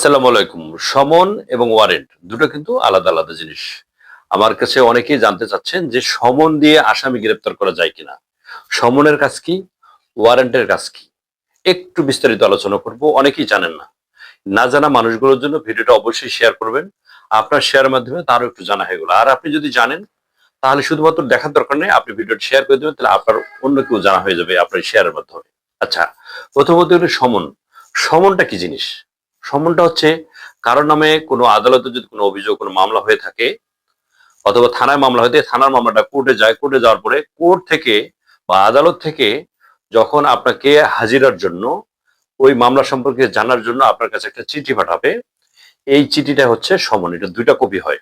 আসসালামু আলাইকুম। সমন এবং ওয়ারেন্ট দুটো কিন্তু আলাদা আলাদা জিনিস। আমার কাছে অনেকেই জানতে চাচ্ছেন যে সমন দিয়ে আসামি গ্রেপ্তার করা যায় কিনা। সমনের কাজ কি? ওয়ারেন্টের কাজ কি? একটু বিস্তারিত আলোচনা করব, অনেকেই জানেন না। না জানা মানুষগুলোর জন্য ভিডিওটা অবশ্যই শেয়ার করবেন। আপনার শেয়ারের মাধ্যমে তারও একটু জানা হয়ে গেলো। আর আপনি যদি জানেন, তাহলে শুধুমাত্র দেখার দরকার নেই, আপনি ভিডিওটা শেয়ার করে দেবেন, তাহলে আপনার অন্য কেউ জানা হয়ে যাবে আপনার শেয়ারের মাধ্যমে। আচ্ছা প্রথমত সমন। সমনটা কি জিনিস? সমনটা হচ্ছে কারোর নামে কোনো আদালতে যদি কোনো অভিযোগ, কোনো মামলা হয়ে থাকে অথবা থানায় মামলা হয়ে থাকে, থানার মামলাটা কোর্টে যায়। কোর্টে যাওয়ার পরে কোর্ট থেকে বা আদালত থেকে যখন আপনাকে হাজিরার জন্য, ওই মামলা সম্পর্কে জানার জন্য আপনার কাছে একটা চিঠি পাঠাবে, এই চিঠিটা হচ্ছে সমন। এটা দুইটা কপি হয়।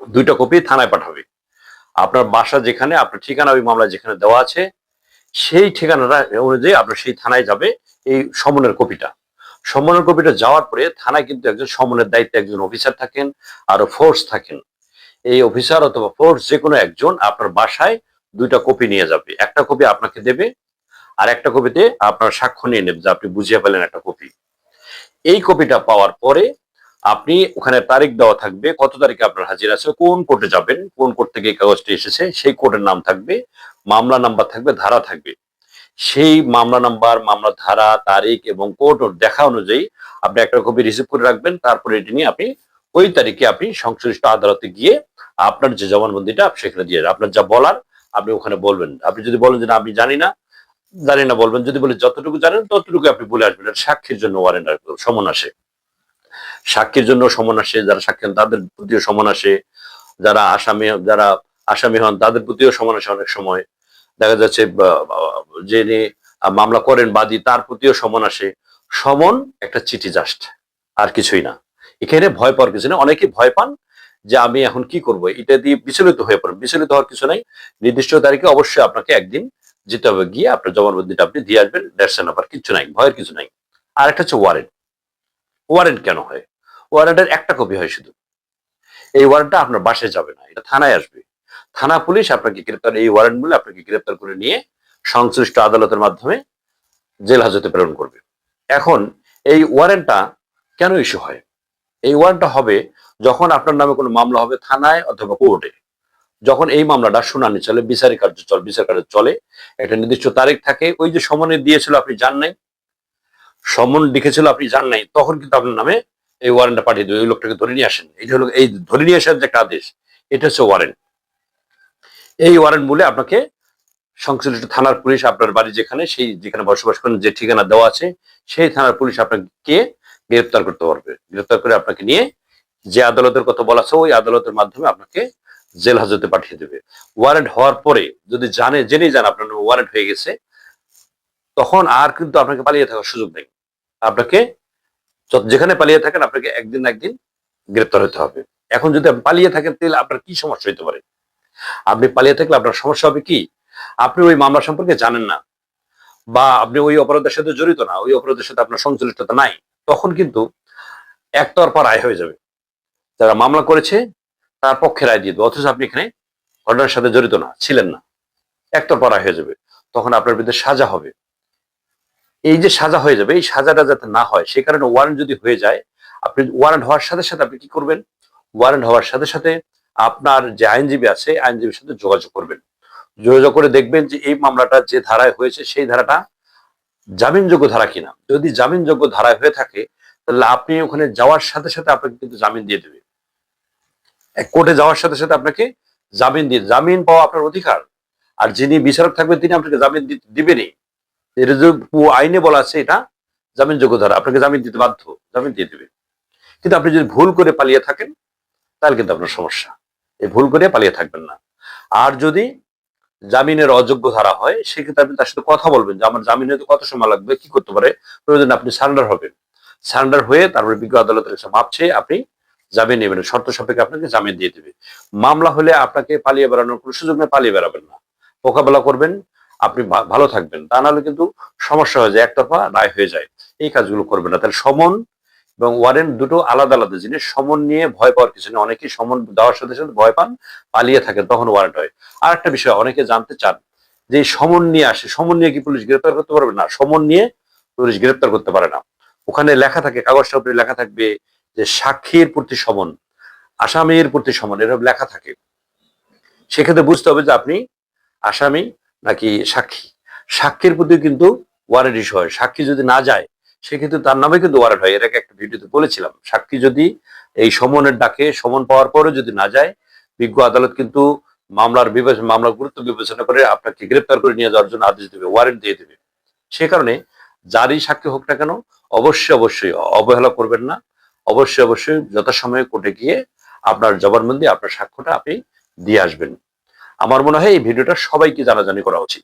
দুইটা কপি থানায় পাঠাবে। আপনার বাসা যেখানে, আপনার ঠিকানা, ওই মামলা যেখানে দেওয়া আছে, সেই ঠিকানাটা অনুযায়ী আপনার সেই থানায় যাবে এই সমনের কপিটা। সমনের কপিটা যাওয়ার পরে থানায় কিন্তু একজন সমনের দায়িত্বে একজন অফিসার থাকেন আরও ফোর্স থাকেন। এই অফিসার অথবা ফোর্স যে কোনো একজন আপনার বাসায় দুইটা কপি নিয়ে যাবে। একটা কপি আপনাকে দেবে আর একটা কপিতে আপনার সাক্ষ্য নিয়ে নেবে যে আপনি বুঝিয়ে পেলেন একটা কপি। এই কপিটা পাওয়ার পরে আপনি ওখানে তারিখ দেওয়া থাকবে, কত তারিখে আপনার হাজির আছে, কোন কোর্টে যাবেন, কোন কোর্ট থেকে এই কাগজটি এসেছে, সেই কোর্টের নাম থাকবে, মামলা নাম্বার থাকবে, ধারা থাকবে। সেই মামলা নাম্বার, মামলা ধারা, তারিখ এবং কোর্ট দেখা অনুযায়ী আপনি একটা কপি রিসিভ করে রাখবেন। তারপরে এটি নিয়ে আপনি ওই তারিখে আপনি সংশ্লিষ্ট আদালতে গিয়ে আপনার যে জবানবন্দিটা সেখানে দিয়ে আপনার যা বলার আপনি ওখানে বলবেন। আপনি যদি বলেন যে না, আমি জানি না জানি না বলবেন। যদি বলে যতটুকু জানেন, ততটুকু আপনি বলে আসবেন। সাক্ষীর জন্য ওয়ারেন্ট সমন আসে। সাক্ষীর জন্য সমন আসে, যারা সাক্ষী হন তাদের প্রতিও সমন আসে। যারা আসামি যারা আসামি হন তাদের প্রতিও সমন আসে অনেক সময়। দেখা যাচ্ছে যিনি মামলা করেন বাদী, তার প্রতিও সমন আসে। সমন একটা চিঠি জাস্ট আর কিছুই না। এখানে ভয় পাওয়ার কিছু নেই। অনেকে ভয় পান যে আমি এখন কি করব? এটা দিয়ে বিচলিত হয়ে পড়েন। বিচলিত হওয়ার কিছু নাই। নির্দিষ্ট তারিখে অবশ্যই আপনাকে একদিন যেতে হবে। গিয়ে আপনার জবানবন্দিটা আপনি দিয়ে আসবেন। দেড়শো নাম্বার কিছু নাই। ভয়ের কিছু নাই। আর একটা হচ্ছে ওয়ারেন্ট ওয়ারেন্ট কেন হয়? ওয়ারেন্টের একটা কপি হয় শুধু। এই ওয়ারেন্টটা আপনার বাসায় যাবে না। এটা থানায় আসবে। থানা পুলিশ আপনাকে গ্রেপ্তার, এই ওয়ারেন্ট বলে আপনাকে গ্রেপ্তার করে নিয়ে সংশ্লিষ্ট আদালতের মাধ্যমে জেল হাজতে প্রেরণ করবে। এখন এই ওয়ারেন্টটা কেন ইস্যু হয়? এই ওয়ারেন্টটা হবে যখন আপনার নামে কোনো মামলা হবে থানায় অথবা কোর্টে। যখন এই মামলাটা শুনানি চলে, বিচারিক কার্য চলে বিচার কার্য চলে, একটা নির্দিষ্ট তারিখ থাকে, ওই যে সমনে দিয়েছিল আপনি জান নাই, সমন লিখেছিল আপনি জান নাই, তখন কিন্তু আপনার নামে এই ওয়ারেন্টটা পাঠিয়ে দেবে, ওই লোকটাকে ধরে নিয়ে আসেন এটা হলো এই ধরে নিয়ে আসার যে একটা আদেশ, এটা হচ্ছে ওয়ারেন্ট এই ওয়ারেন্ট বলে আপনাকে সংশ্লিষ্ট থানার পুলিশ আপনার বাড়ি যেখানে, সেই যেখানে বসবাস করেন, যে ঠিকানা দেওয়া আছে, সেই থানার পুলিশ আপনাকে গ্রেপ্তার করতে পারবে। গ্রেপ্তার করে আপনাকে নিয়ে যে আদালতের কথা বলা আছে, ওই আদালতের মাধ্যমে আপনাকে জেল হাজতে পাঠিয়ে দেবে। ওয়ারেন্ট হওয়ার পরে যদি জানে জেনে যান আপনার ওয়ারেন্ট হয়ে গেছে, তখন আর কিন্তু আপনাকে পালিয়ে থাকার সুযোগ নেই। আপনাকে যেখানে পালিয়ে থাকেন, আপনাকে একদিন একদিন গ্রেপ্তার হতে হবে। এখন যদি পালিয়ে থাকেন, তাহলে আপনার কি সমস্যা হতে পারে? আপনি পালিয়ে থাকলে আপনার সমস্যা হবে কি? আপনি ওই মামলা সম্পর্কে জানেন না বা আপনি ওই অপরাধের সাথে জড়িত না, ওই অপরাধের সাথে আপনার সংশ্লিষ্টতা নাই, তখন কিন্তু একতরফা রায় হয়ে যাবে। যারা মামলা করেছে, তার পক্ষে রায় দিয়ে দেবে, অথচ আপনি এখানে ঘটনার সাথে জড়িত না, ছিলেন না। একতরফা রায় হয়ে যাবে, তখন আপনার বিরুদ্ধে সাজা হবে। এই যে সাজা হয়ে যাবে, এই সাজাটা যাতে না হয়, সে কারণে ওয়ারেন্ট যদি হয়ে যায়, আপনি ওয়ারেন্ট হওয়ার সাথে সাথে আপনি কি করবেন? ওয়ারেন্ট হওয়ার সাথে সাথে আপনার যে আইনজীবী আছে আইনজীবীর সাথে যোগাযোগ করবেন। যোগাযোগ করে দেখবেন যে এই মামলাটা যে ধারায় হয়েছে, সেই ধারাটা জামিনযোগ্য ধারা কিনা। যদি জামিনযোগ্য ধারায় হয়ে থাকে, তাহলে আপনি ওখানে যাওয়ার সাথে সাথে আপনাকে কিন্তু জামিন দিয়ে দেবে। কোর্টে যাওয়ার সাথে সাথে আপনাকে জামিন দিয়ে জামিন পাওয়া আপনার অধিকার। আর যিনি বিচারক থাকবেন, তিনি আপনাকে জামিন দিবেনই। আইনে বলা আছে, এটা জামিনযোগ্য ধারা। আপনাকে জামিন দিতে বাধ্য, জামিন দিয়ে দেবে। কিন্তু আপনি যদি ভুল করে পালিয়ে থাকেন, তাহলে কিন্তু আপনার সমস্যা। এই ভুল করে পালিয়ে থাকবেন না। আর যদি জামিনের অযোগ্য ধারা হয়, সেক্ষেত্রে আপনি তার সাথে কথা বলবেন যে, আমার জামিনে তো কত সময় লাগবে? কি করতে পারে? প্রয়োজন আপনি সারেন্ডার হবেন। সারেন্ডার হয়ে তারপরে বিজ্ঞ আদালতের কাছে মাপ চেয়ে আপনি জামিন নেবেন। শর্ত সাপেক্ষে আপনাকে জামিন দিয়ে দেবে। মামলা হলে আপনাকে পালিয়ে বেড়ানোর কোনো সুযোগ নেই, পালিয়ে বেড়াবেন না। মোকাবেলা করবেন, আপনি ভালো থাকবেন। তা নাহলে কিন্তু সমস্যা হয়ে যায়, একতরফা রায় হয়ে যায়। এই কাজগুলো করবেন না। তাহলে সমন এবং ওয়ারেন্ট দুটো আলাদা আলাদা জিনিস। সমন নিয়ে ভয় পাওয়ার কিছু নেই। অনেকেই সমন দেওয়ার সাথে সাথে ভয় পান, পালিয়ে থাকেন, তখন ওয়ারেন্ট হয়। আর একটা বিষয়, অনেকে জানতে চান যে সমন নিয়ে আসে, সমন নিয়ে কি পুলিশ গ্রেপ্তার করতে পারবে? না, সমন নিয়ে পুলিশ গ্রেপ্তার করতে পারে না। ওখানে লেখা থাকে, কাগজটার উপরে লেখা থাকবে যে সাক্ষীর প্রতি সমন, আসামির প্রতি সমন, এরকম লেখা থাকে। সেক্ষেত্রে বুঝতে হবে যে আপনি আসামি নাকি সাক্ষী। সাক্ষীর প্রতি কিন্তু ওয়ারেন্ট ইস্যু হয়। সাক্ষী যদি না যায় সেক্ষেত্রে তার নামে কিন্তু ওয়ারেন্ট হয়। আগে একটা ভিডিওতে বলেছিলাম, সাক্ষী যদি এই সমনের ডাকে সমন পাওয়ার পরে যদি না যায়, বিজ্ঞ আদালত কিন্তু মামলার বিবেচনা মামলার গুরুত্ব বিবেচনা করে আপনাকে গ্রেপ্তার করে নিয়ে যাওয়ার জন্য আদেশ দেবে ওয়ারেন্ট দিয়ে দেবে। সে কারণে যারই সাক্ষী হোক না কেন, অবশ্যই অবশ্যই অবহেলা করবেন না। অবশ্যই অবশ্যই যথাসময়ে কোর্টে গিয়ে আপনার জবানবন্দি, আপনার সাক্ষ্যটা আপনি দিয়ে আসবেন। আমার মনে হয় এই ভিডিওটা সবাইকে জানাজানি করা উচিত।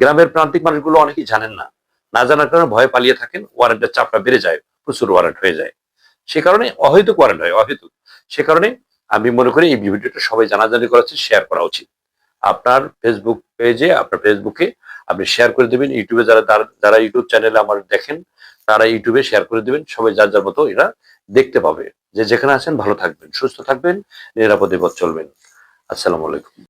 গ্রামের প্রান্তিক মানুষগুলো অনেকেই জানেন না। না জানার কারণে ভয়ে পালিয়ে থাকেন ওয়ারেন্টের চাপটা বেড়ে যায়, প্রচুর ওয়ারেন্ট হয়ে যায়। সে কারণে অহেতুক ওয়ারেন্ট হয়, অহেতুক। সে কারণে আমি মনে করি এই ভিডিওটা সবাই জানাজানি করা উচিত শেয়ার করা উচিত। আপনার ফেসবুক পেজে আপনার ফেসবুকে আপনি শেয়ার করে দেবেন ইউটিউবে যারা যারা- ইউটিউব চ্যানেলে আমার দেখেন, তারা ইউটিউবে শেয়ার করে দেবেন, সবাই যার যার মতো এরা দেখতে পাবে। যে যেখানে আছেন ভালো থাকবেন, সুস্থ থাকবেন, নিরাপদে পথ চলবেন। আসসালামু আলাইকুম।